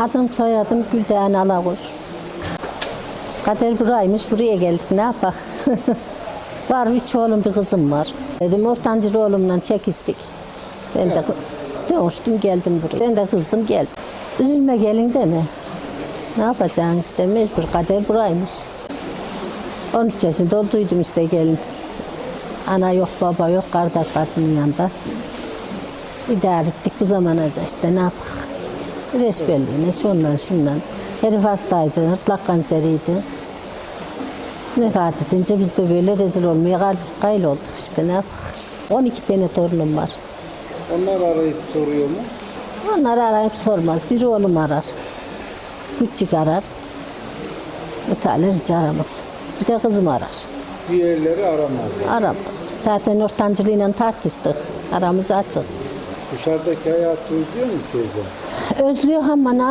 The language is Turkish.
Adım soyadım Gülden Alakuş. Kader buraymış, buraya geldik ne yapak? var üç oğlum bir kızım var. Dedim ortancı oğlumla çekiştik. Ben de dönüştüm geldim buraya. Ben de kızdım geldim. Üzülme gelin deme. Ne yapacaksın işte mecbur kader buraymış. 13 yaşında olduydum işte gelin. Ana yok baba yok kardeş karşının yanında. İdare ettik bu zamana işte ne yapak. Reçberliğine şundan şundan. Herif hastaydı, hırtlak kanseriydi. Vefat edince biz de böyle rezil olmaya gay- gayl olduk işte ne yapak. 12 tane torunum var. Onlar arayıp soruyor mu? Onlar arayıp sormaz. Bir oğlum arar. Küçük arar. Öteler hiç aramaz. Bir de kızım arar. Diğerleri aramaz. yani. Aramaz. Zaten ortancılığıyla tartıştık. Aramız açık. Dışarıdaki hayatı özlüyor mu teyze? Özlüyor ama ne?